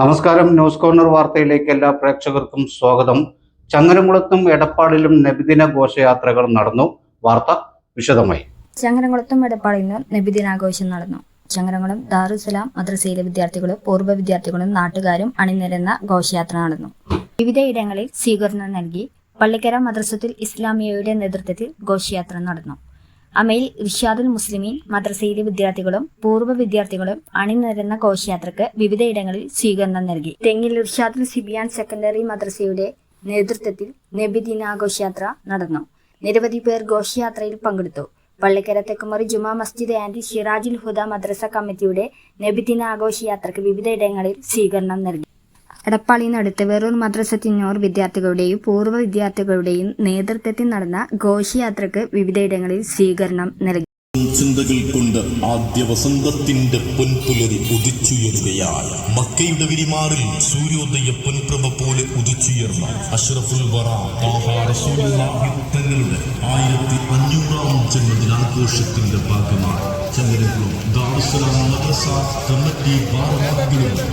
നമസ്കാരം. News corner വാർത്തയിലേക്ക് എല്ലാ പ്രേക്ഷകർക്കും സ്വാഗതം. ചങ്ങരംകുളത്തും എടപ്പാളിലും നബിദിന ഘോഷയാത്രകൾ നടന്നു. വാർത്ത വിശദമായി. ചങ്ങരംകുളത്തും എടപ്പാളിലും നബിദിനാഘോഷം നടന്നു. ചങ്ങരംകുളം ദാറുസലാം മദ്രസയിലെ വിദ്യാർത്ഥികളും പൂർവ വിദ്യാർത്ഥികളും നാട്ടുകാരും അണിനിരന്ന ഘോഷയാത്ര നടന്നു. വിവിധയിടങ്ങളിൽ സ്വീകരണം നൽകി പള്ളിക്കര മദ്രസത്തിൽ ഇസ്ലാമിയയുടെ നേതൃത്വത്തിൽ ഘോഷയാത്ര നടന്നു. അമയിൽ ഇർഷാദുൽ മുസ്ലിമീൻ മദ്രസയിലെ വിദ്യാർത്ഥികളും പൂർവ വിദ്യാർത്ഥികളും അണിനിരന്ന ഘോഷയാത്രക്ക് വിവിധയിടങ്ങളിൽ സ്വീകരണം നൽകി. തെങ്ങിൽ ഇർഷാദുൽ സിബിയാൻ സെക്കൻഡറി മദ്രസയുടെ നേതൃത്വത്തിൽ നബിദിനാഘോഷയാത്ര നടന്നു. നിരവധി പേർ ഘോഷയാത്രയിൽ പങ്കെടുത്തു. പള്ളിക്കര തെക്കുമറി ജുമാ മസ്ജിദ് ആൻഡ് ഷിറാജുൽ ഹുദ മദ്രസ കമ്മിറ്റിയുടെ നബിദിന ആഘോഷയാത്രയ്ക്ക് വിവിധയിടങ്ങളിൽ സ്വീകരണം നൽകി. എടപ്പാളിനടുത്ത് വെറൂർ മദ്രസത്തിനോർ വിദ്യാർത്ഥികളുടെയും പൂർവ വിദ്യാർത്ഥികളുടെയും നേതൃത്വത്തിൽ നടന്ന ഘോഷയാത്രക്ക് വിവിധയിടങ്ങളിൽ സ്വീകരണം നൽകി. ചിന്തകൾ കൊണ്ട് ആദ്യ വസന്തത്തിന്റെ പൊൻപുലരി ഉദിച്ചുയരുകയായി മക്കയുടെ വിരിമാറിൽ സൂര്യോദയ പൊൻപ്രഭ പോലെ ഉദിച്ചുയർന്ന അഷ്റഫുൽ വറ തങ്ങളുടെ ആയിരത്തി അഞ്ഞൂറാം ജന്മദിനാഘോഷത്തിന്റെ ഭാഗമായി. ചങ്ങരകുളം ദാറുസലാം മദ്രസ കമ്മിറ്റി ഭാരവാഹികളും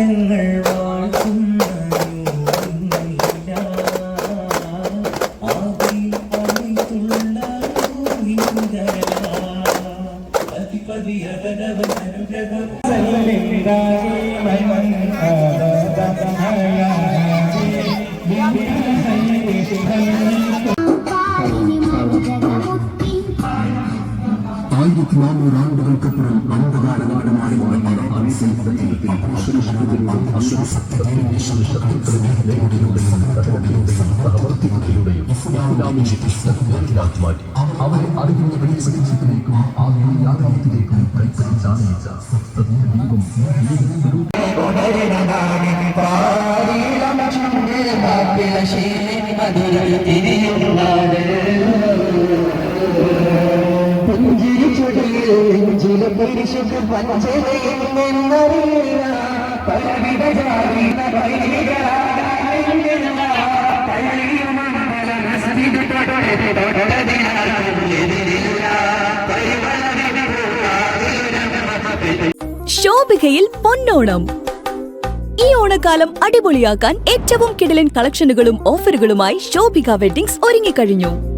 காலங்கள் வாழ்க்கும் ஆயிரத்தி நானூறு ஆண்டுகளுக்கு அப்புறம் நம்பகார நாடு. ഇസ്ലാമിലാക്കി മാറ്റി അവരെ അറിവിന്റെ വെളിച്ചത്തിലേക്കും ആ യാഥാർത്ഥ്യത്തിലേക്കും പരിസരിച്ചാണ് ദൈവം ശോഭികയിൽ പൊന്നോണം. ഈ ഓണക്കാലം അടിപൊളിയാക്കാൻ ഏറ്റവും കിടലൻ കളക്ഷനുകളും ഓഫറുകളുമായി ശോഭിക വെഡിങ്സ് ഒരുങ്ങിക്കഴിഞ്ഞു.